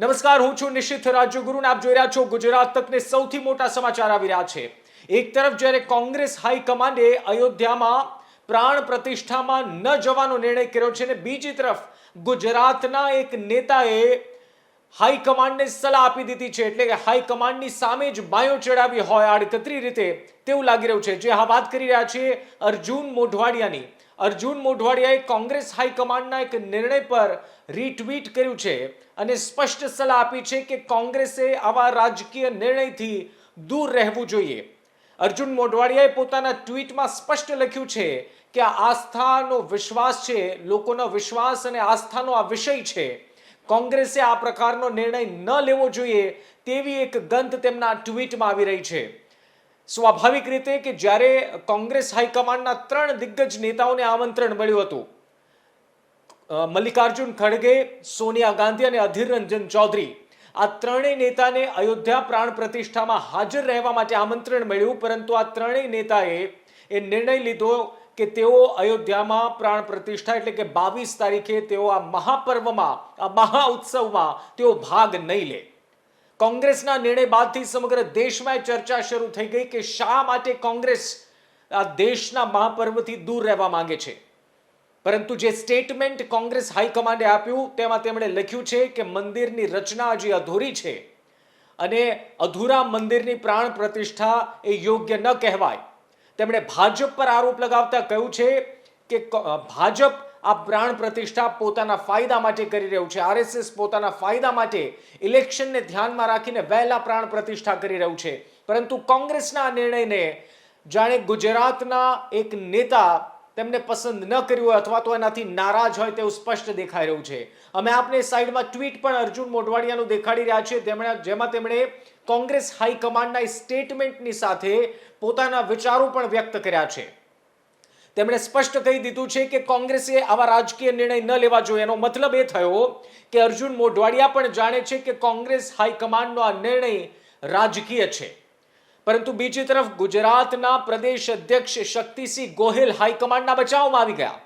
નમસ્કાર, હું છું નિશિત રાજ્યગુરુ આપ જોઈ રહ્યા છો ગુજરાત તકને સૌથી મોટા સમાચાર આવી રહ્યા છે. એક તરફ જ્યારે કોંગ્રેસ હાઈકમાન્ડે અયોધ્યામાં પ્રાણ પ્રતિષ્ઠામાં ન જવાનો નિર્ણય કર્યો છે અને બીજી તરફ ગુજરાતના એક નેતાએ હાઈકમાન્ડને સલાહ આપી દીધી છે એટલે કે હાઈકમાન્ડની સામે જ બાયો ચડાવી હોય આડકતરી રીતે તેવું લાગી રહ્યું છે. જે હા વાત કરી રહ્યા છીએ અર્જુન મોઢવાડિયાની. અર્જુન મોઢવાડિયાએ કોંગ્રેસ હાઈકમાન્ડના એક નિર્ણય પર રીટ્વીટ કર્યું છે અને સ્પષ્ટ સલાહ આપી છે કે કોંગ્રેસે આવા રાજકીય નિર્ણયથી દૂર રહેવું જોઈએ. અર્જુન મોઢવાડિયાએ પોતાના ટ્વીટમાં સ્પષ્ટ લખ્યું છે કે આ આસ્થાનો વિશ્વાસ છે, લોકોનો વિશ્વાસ અને આસ્થાનો આ વિષય છે. કોંગ્રેસે આ પ્રકારનો નિર્ણય ન લેવો જોઈએ તેવી એક ગંધ તેમના ટ્વીટમાં આવી રહી છે. સ્વાભાવિક રીતે કે જ્યારે કોંગ્રેસ હાઈકમાન્ડના ત્રણ દિગ્ગજ નેતાઓને આમંત્રણ મળ્યું હતું મલ્લિકાર્જુન ખડગે, સોનિયા ગાંધી અને અધીર રંજન ચૌધરી. આ ત્રણેય નેતાને અયોધ્યા પ્રાણ પ્રતિષ્ઠામાં હાજર રહેવા માટે આમંત્રણ મળ્યું, પરંતુ આ ત્રણેય નેતાએ એ નિર્ણય લીધો કે તેઓ અયોધ્યામાં પ્રાણ પ્રતિષ્ઠા એટલે કે બાવીસ તારીખે તેઓ આ મહાપર્વમાં, આ મહા ઉત્સવમાં તેઓ ભાગ નહીં લે. કોંગ્રેસના નિર્ણય બાદથી સમગ્ર દેશમાં ચર્ચા શરૂ થઈ ગઈ કે શા માટે કોંગ્રેસ આ દેશના મહાપર્વથી દૂર રહેવા માંગે છે. પરંતુ જે સ્ટેટમેન્ટ કોંગ્રેસ હાઈકમાન્ડે આપ્યું, તેમાં તેમણે લખ્યું છે કે મંદિરની રચના હજી અધૂરી છે અને અધૂરા મંદિરની પ્રાણ પ્રતિષ્ઠા એ યોગ્ય ન કહેવાય. તેમણે ભાજપ પર આરોપ લગાવતા કહ્યું છે કે ભાજપ આ પ્રાણ પ્રતિષ્ઠા પોતાના ફાયદા માટે કરી રહ્યું છે. આરએસએસ પોતાના ફાયદા માટે ઇલેક્શનને ધ્યાનમાં રાખીને વહેલા પ્રાણ પ્રતિષ્ઠા કરી રહ્યું છે. પરંતુ કોંગ્રેસના નિર્ણયને જાણે ગુજરાતના એક નેતા તેમને પસંદ ન કર્યું હોય અથવા તો એનાથી નારાજ હોય તેવું સ્પષ્ટ દેખાઈ રહ્યું છે. અમે આપને સાઈડમાં ટ્વીટ પણ અર્જુન મોઢવાડિયાનું દેખાડી રહ્યા છીએ. તેમણે જેમાં તેમણે કોંગ્રેસ હાઈકમાન્ડના સ્ટેટમેન્ટની સાથે પોતાના વિચારો પણ વ્યક્ત કર્યા છે. તેમણે સ્પષ્ટ કહી દીધું છે કે કોંગ્રેસે આવા રાજકીય નિર્ણય ન લેવા જોઈએ. એનો મતલબ એ થયો કે અર્જુન મોઢવાડિયા પણ જાણે છે કે કોંગ્રેસ હાઈકમાન્ડનો આ નિર્ણય રાજકીય છે. પરંતુ બીજી તરફ ગુજરાતના પ્રદેશ અધ્યક્ષ શક્તિસિંહ ગોહિલ હાઈકમાન્ડના બચાવમાં આવી ગયા.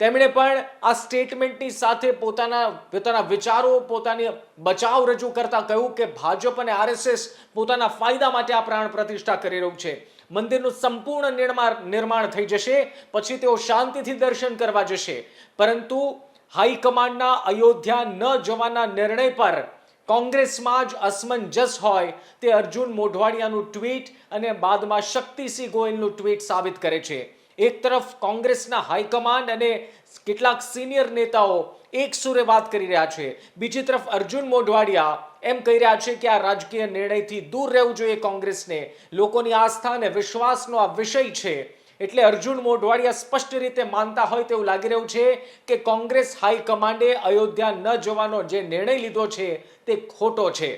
તેમણે પણ આ સ્ટેટમેન્ટની સાથે પોતાના પોતાના વિચારો, પોતાની બચાવ રજૂ કરતા કહ્યું કે ભાજપ અને આરએસએસ પોતાના ફાયદા માટે આ પ્રાણ પ્રતિષ્ઠા કરી રહ્યું છે. મંદિરનું સંપૂર્ણ નિર્માણ નિર્માણ થઈ જશે, પછી તેઓ શાંતિથી દર્શન કરવા જશે. પરંતુ હાઈકમાન્ડના અયોધ્યા ન જવાના નિર્ણય પર કોંગ્રેસમાં જ અસમંજસ હોય તે અર્જુન મોઢવાડિયાનું ટ્વીટ અને બાદમાં શક્તિસિંહ ગોયલનું ટ્વીટ સાબિત કરે છે. એક તરફ કોંગ્રેસના હાઈકમાન્ડ અને કેટલાક સિનિયર નેતાઓ એક સુરે વાત કરી રહ્યા છે. બીજી તરફ અર્જુન મોઢવાડિયા એમ કહી રહ્યા છે કે આ રાજકીય નિર્ણયથી દૂર રહેવું જોઈએ કોંગ્રેસને. લોકોની આસ્થા અને વિશ્વાસનો આ વિષય છે. એટલે અર્જુન મોઢવાડિયા સ્પષ્ટ રીતે માનતા હોય તેવું લાગી રહ્યું છે કે કોંગ્રેસ હાઈકમાન્ડે અયોધ્યા ન જવાનો જે નિર્ણય લીધો છે તે ખોટો છે.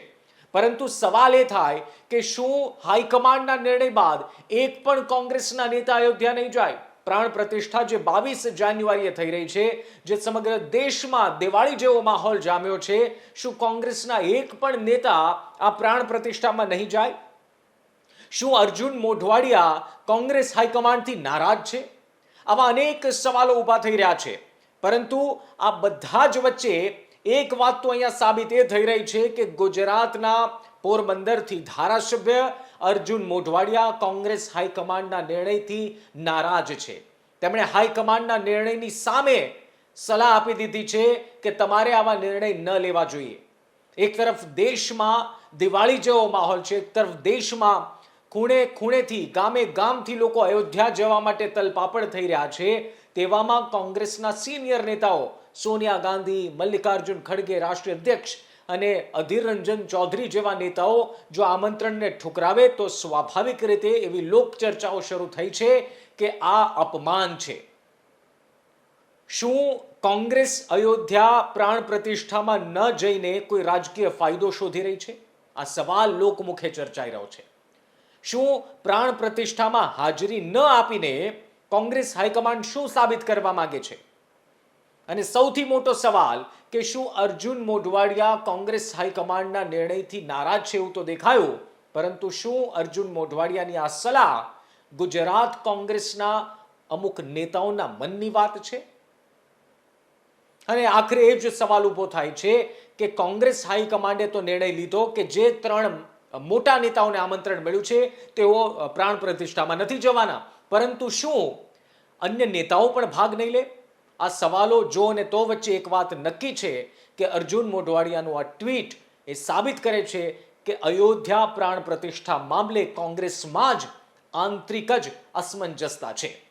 પરંતુ સવાલ એ થાય કે શું હાઈકમાન્ડના નિર્ણય બાદ એક પણ કોંગ્રેસના નેતા અયોધ્યા નહીં જાય? પ્રાણ પ્રતિષ્ઠા જે બાવીસ જાન્યુઆરીએ થઈ રહી છે, જે સમગ્ર દેશમાં દિવાળી જેવો માહોલ જામ્યો છે, શું કોંગ્રેસના એક પણ નેતા આ પ્રાણ પ્રતિષ્ઠામાં નહીં જાય? શું અર્જુન મોઢવાડિયા કોંગ્રેસ હાઈકમાન્ડથી નારાજ છે? આવા અનેક સવાલો ઊભા થઈ રહ્યા છે. પરંતુ આ બધા જ વચ્ચે એક વાત તો અહીંયા સાબિત એ થઈ રહી છે કે ગુજરાતના પોરબંદરથી ધારાસભ્ય અર્જુન મોઢવાડિયા કોંગ્રેસ હાઈકમાન્ડના નિર્ણયથી નારાજ છે. તેમણે હાઈકમાન્ડના નિર્ણયની સામે સલાહ આપી દીધી છે કે તમારે આવા નિર્ણય ન લેવા જોઈએ. એક તરફ દેશમાં દિવાળી જેવો માહોલ છે, એક તરફ દેશમાં ખૂણે ખૂણેથી, ગામે ગામથી લોકો અયોધ્યા જવા માટે તલપાપડ થઈ રહ્યા છે. તેવામાં કોંગ્રેસના સિનિયર નેતાઓ સોનિયા ગાંધી, મલ્લિકાર્જુન ખડગે રાષ્ટ્રીય અધ્યક્ષ અને અધીર રંજન ચૌધરી જેવા નેતાઓ જો આમંત્રણને ઠુકરાવે તો સ્વાભાવિક રીતે એવી લોક ચર્ચાઓ શરૂ થઈ છે કે આ અપમાન છે. શું કોંગ્રેસ અયોધ્યા પ્રાણ પ્રતિષ્ઠામાં ન જઈને કોઈ રાજકીય ફાયદો શોધી રહી છે? આ સવાલ લોકમુખે ચર્ચાઈ રહ્યો છે. શું પ્રાણ પ્રતિષ્ઠામાં હાજરી ન આપીને કોંગ્રેસ હાઈકમાન્ડ શું સાબિત કરવા માંગે છે? અને સૌથી મોટો સવાલ કે શું અર્જુન મોઢવાડિયા કોંગ્રેસ હાઈકમાન્ડના નિર્ણયથી નારાજ છે એવું તો દેખાયું, પરંતુ શું અર્જુન મોઢવાડિયાની આ સલાહ ગુજરાત કોંગ્રેસના અમુક નેતાઓના મનની વાત છે? અને આખરે એ જ સવાલ ઊભો થાય છે કે કોંગ્રેસ હાઈકમાન્ડે તો નિર્ણય લીધો કે જે ત્રણ મોટા નેતાઓને આમંત્રણ મળ્યું છે. તેઓ પ્રાણ પ્રતિષ્ઠામાં નથી જવાના. પરંતુ શું અન્ય નેતાઓ પણ ભાગ નહીં લે? આ સવાલો જો અને તો વચ્ચે એક વાત નક્કી છે કે અર્જુન મોઢવાડિયાનું આ ટ્વીટ એ સાબિત કરે છે કે અયોધ્યા પ્રાણ પ્રતિષ્ઠા મામલે કોંગ્રેસમાં જ આંતરિક જ અસમંજસતા છે.